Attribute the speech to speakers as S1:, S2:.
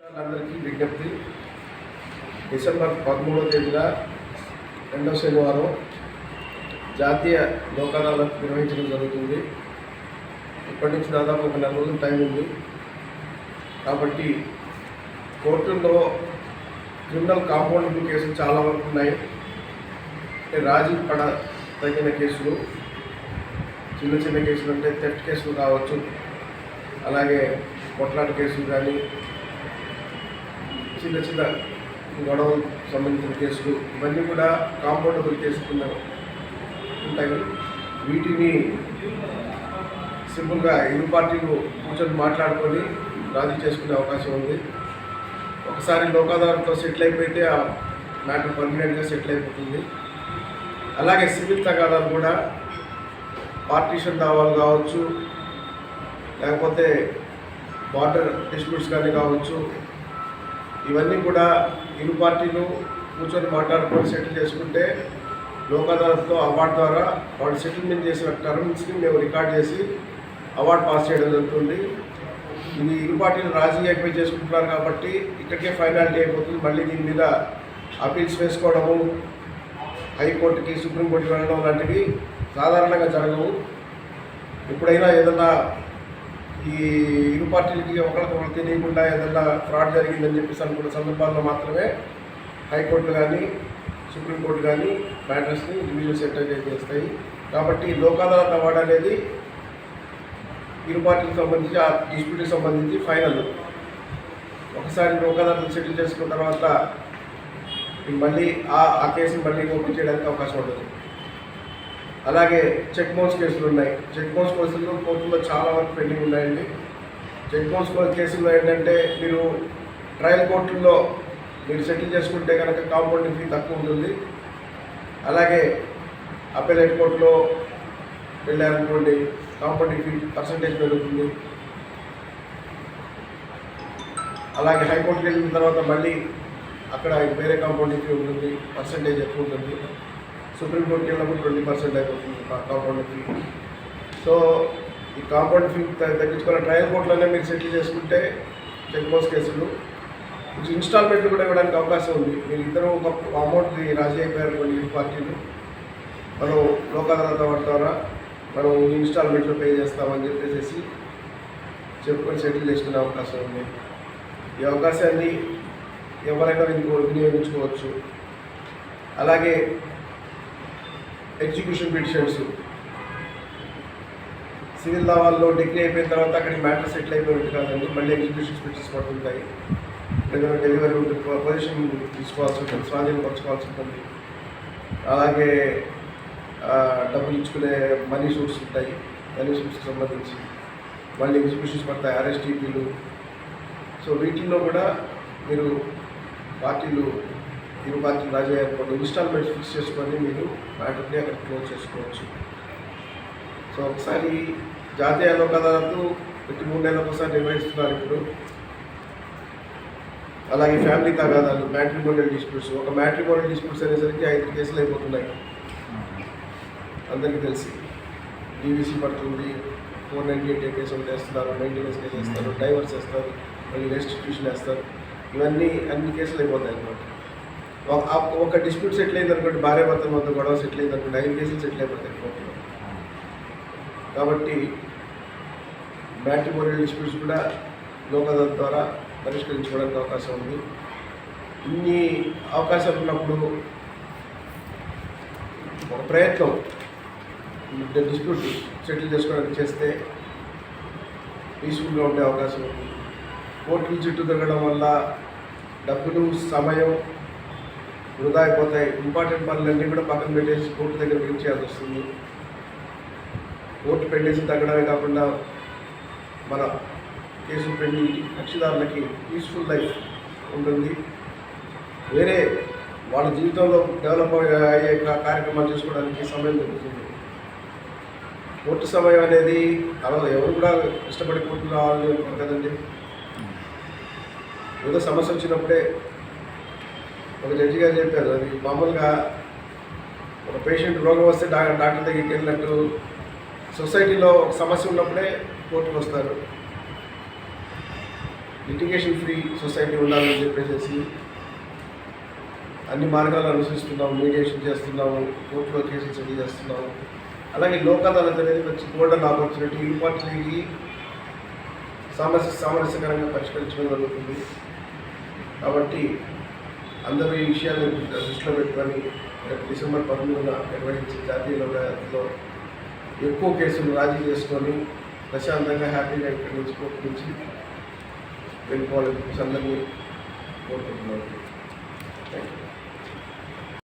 S1: అందరికీ విజ్ఞప్తి డిసెంబర్ పదమూడో తేదీన రెండో శనివారం జాతీయ లోక్ అదాలత్ నిర్వహించడం జరుగుతుంది. ఇప్పటి నుంచి దాదాపు ఒక నెల రోజులు టైం ఉంది. కాబట్టి కోర్టుల్లో క్రిమినల్ కాంపౌండింగ్ కేసులు చాలా వరకు ఉన్నాయి. రాజీ పడ తగిన కేసులు చిన్న చిన్న కేసులు అంటే థెఫ్ట్ కేసులు కావచ్చు అలాగే కొట్లాట కేసులు కానీ చిన్న చిన్న గొడవలకు సంబంధించిన కేసులు ఇవన్నీ కూడా కాంపౌండబుల్ కేసులు ఉంటాయి. వీటిని సింపుల్గా ఇరు పార్టీలు కూర్చొని మాట్లాడుకొని రాజీ చేసుకునే అవకాశం ఉంది. ఒకసారి లోకాదారంతో సెటిల్ అయిపోతే ఆ మ్యాటర్ పర్మనెంట్గా సెటిల్ అయిపోతుంది. అలాగే సివిల్ తగాదాలు కూడా పార్టీషన్ దావాలు కావచ్చు లేకపోతే బార్డర్ డిస్ప్యూట్స్ కానీ కావచ్చు ఇవన్నీ కూడా ఇరు పార్టీలు కూర్చొని మాట్లాడుకొని సెటిల్ చేసుకుంటే లోక్ అదాలత్లో అవార్డు ద్వారా వాళ్ళు సెటిల్మెంట్ చేసిన టర్మ్స్ని మేము రికార్డ్ చేసి అవార్డు పాస్ చేయడం జరుగుతుంది. ఇది ఇరు పార్టీలు రాజీ అయిపోయి చేసుకుంటున్నారు కాబట్టి ఇక్కడికే ఫైనాలిటీ అయిపోతుంది. మళ్ళీ దీని మీద అపీల్స్ వేసుకోవడము హైకోర్టుకి సుప్రీంకోర్టుకి వెళ్ళడం లాంటివి సాధారణంగా జరగవు. ఎప్పుడైనా ఏదన్నా ఈ ఇరు పార్టీలకి ఒకరికొకరు తెలియకుండా ఏదన్నా ఫ్రాడ్ జరిగిందని చెప్పేసి అనుకున్న సందర్భాల్లో మాత్రమే హైకోర్టు కానీ సుప్రీంకోర్టు కానీ మ్యాటర్స్ని రివిజన్ సెంటర్ చేస్తాయి కాబట్టి లోకాదాలత అవార్డు అనేది ఇరు పార్టీలకు సంబంధించి ఆ డిస్ప్యూట్కి సంబంధించి ఫైనల్. ఒకసారి లోక్ సెటిల్ చేసుకున్న తర్వాత మళ్ళీ ఆ ఆ కేసుని మళ్ళీ ఓపెన్ చేయడానికి అవకాశం ఉంటుంది. అలాగే చెక్ బౌన్స్ కేసులు ఉన్నాయి. చెక్ బౌన్స్ కేసులు కోర్టులో చాలా వరకు పెండింగ్ ఉన్నాయండి. చెక్ బౌన్స్ కేసుల్లో ఏంటంటే మీరు ట్రయల్ కోర్టుల్లో మీరు సెటిల్ చేసుకుంటే కనుక కాంపౌండింగ్ ఫీ తక్కువ ఉంటుంది. అలాగే అప్పేలేట్ కోర్టులో వెళ్ళారనుకోండి కాంపౌండింగ్ ఫీ పర్సంటేజ్ పెరుగుతుంది. అలాగే హైకోర్టుకి వెళ్ళిన తర్వాత మళ్ళీ అక్కడ వేరే కాంపౌండింగ్ ఫీ ఉంటుంది పర్సంటేజ్ ఎక్కువ ఉంటుంది. సుప్రీంకోర్టుకి వెళ్ళినప్పుడు ట్వంటీ పర్సెంట్ అయిపోతుంది కాంపౌండ్ ఫీ సో ఈ కాంపౌండ్ ఫీ తగ్గించుకున్న ట్రయల్ కోర్టులోనే మీరు సెటిల్ చేసుకుంటే చెక్ పోస్ట్ కేసులు కొంచెం ఇన్స్టాల్మెంట్ కూడా ఇవ్వడానికి అవకాశం ఉంది. మీరు ఇద్దరు ఒక అమౌంట్ రాజీ అయిపోయారు కొన్ని పార్టీలు. మనం లోక్ అదాలత్ ద్వారా మనం ఇన్స్టాల్మెంట్లో పే చేస్తామని చెప్పేసి చెప్పుకొని సెటిల్ చేసుకునే అవకాశం ఉంది. ఈ అవకాశాన్ని ఎవరైనా వినియోగ వినియోగించుకోవచ్చు. అలాగే ఎగ్జిక్యూషన్ పిటిషన్స్ సివిల్ దావాల్లో డిగ్రీ అయిపోయిన తర్వాత అక్కడికి మ్యాటర్ సెటిల్ అయిపోయినట్టు కాదండి. మళ్ళీ ఎగ్జిక్యూషన్ పిటిషన్స్ పడుతుంటాయి. ఏదైనా డెలివరీ పొజిషన్ తీసుకోవాల్సి ఉంటుంది స్వాధీనపరచుకోవాల్సి ఉంటుంది. అలాగే డబ్బులు ఇచ్చుకునే మనీ సూట్స్ ఉంటాయి. మనీ సూట్స్కి సంబంధించి మళ్ళీ ఎగ్జిబిషన్స్ పడతాయి ఆర్ఎస్టీపీలు సో వీటిల్లో కూడా మీరు పార్టీలు ఇరు పార్టీలు రాజీ అయ్యారు ఇన్స్టాల్మెంట్స్ ఫిక్స్ చేసుకొని మీరు మ్యాటర్ని అక్కడ క్లోజ్ చేసుకోవచ్చు. సో ఒకసారి జాతీయ లోకాదాలతో ప్రతి మూడు నెలలకు ఒకసారి నిర్వహిస్తున్నారు ఇప్పుడు. అలాగే ఫ్యామిలీ తగాదాలు మ్యాట్రిమోనియల్ డిస్ప్యూట్స్ ఒక మ్యాట్రిమోనియల్ డిస్ప్యూట్స్ అనేసరికి ఐదు కేసులు అయిపోతున్నాయి. అందరికీ తెలిసి. డీవీసీ పడుతుంది ఫోర్ నైంటీ ఎయిట్ కేసు ఒకటి వేస్తున్నారు మెయింటెనెన్స్ కేసు వేస్తారు డైవర్స్ వేస్తారు మళ్ళీ రెస్టిట్యూషన్ వేస్తారు. ఇవన్నీ అన్ని కేసులు అయిపోతాయి అనమాట ఒక డిస్ప్యూట్ సెటిల్ అయింది అనుకోండి భార్య భర్త మధ్య గొడవ సెటిల్ అయింది అనుకోండి ఐదు కేసులు సెటిల్ అయిపోతాయి కోర్టులో కాబట్టి మ్యాట్రిమోనియల్ డిస్ప్యూట్స్ కూడా లోక్ ద్వారా పరిష్కరించుకోవడానికి అవకాశం ఉంది. ఇన్ని అవకాశాలు ఉన్నప్పుడు ఒక ప్రయత్నం డిస్ప్యూట్ సెటిల్ చేసుకోవడానికి చేస్తే పీస్ఫుల్గా ఉండే అవకాశం ఉంది. కోర్టుల చుట్టూ తిరగడం వల్ల డబ్బులు సమయం వృధా అయిపోతాయి. ఇంపార్టెంట్ పనులన్నీ కూడా పక్కన పెట్టేసి కోర్టు దగ్గర వెయిట్ చేయాల్సి వస్తుంది. కోర్టు పెట్టేసి తగ్గడమే కాకుండా మన కేసు పెండింగ్ కక్షిదారులకి పీస్ఫుల్ లైఫ్ ఉంటుంది. వేరే వాళ్ళ జీవితంలో డెవలప్ అయ్యే కార్యక్రమాలు చేసుకోవడానికి సమయం దొరుకుతుంది. కోర్టు సమయం అనేది అలా ఎవరు కూడా ఇష్టపడి కోర్టు రావాలని అనుకుంటారు కదండి. ఏదో సమస్య వచ్చినప్పుడే ఒక జడ్జి గారు చెప్పారు అది మామూలుగా ఒక పేషెంట్ రోగం వస్తే డాక్టర్ దగ్గరికి వెళ్ళినట్టు సొసైటీలో ఒక సమస్య ఉన్నప్పుడే కోర్టుకు వస్తారు. లిటిగేషన్ ఫ్రీ సొసైటీ ఉండాలని చెప్పేసి అన్ని మార్గాలు అనుసరిస్తున్నాము మీడియేషన్ చేస్తున్నాము కోర్టులో కేసులు సెటిల్ చేస్తున్నాము. అలాగే లోక్ అదాలత్ అనేది మంచి గోల్డెన్ ఆపర్చునిటీ ఇంపార్టెంట్లీ సామరస్య సామరస్యకరంగా పరిష్కరించడం జరుగుతుంది. కాబట్టి అందరూ ఈ విషయాన్ని దృష్టిలో పెట్టుకొని రేపు డిసెంబర్ పదమూడున నిర్వహించే జాతీయ లోకాయత్లో ఎక్కువ కేసులు రాజీ చేసుకొని ప్రశాంతంగా హ్యాపీగా ఇక్కడి నుంచి court will follow Chandrapur. Thank you.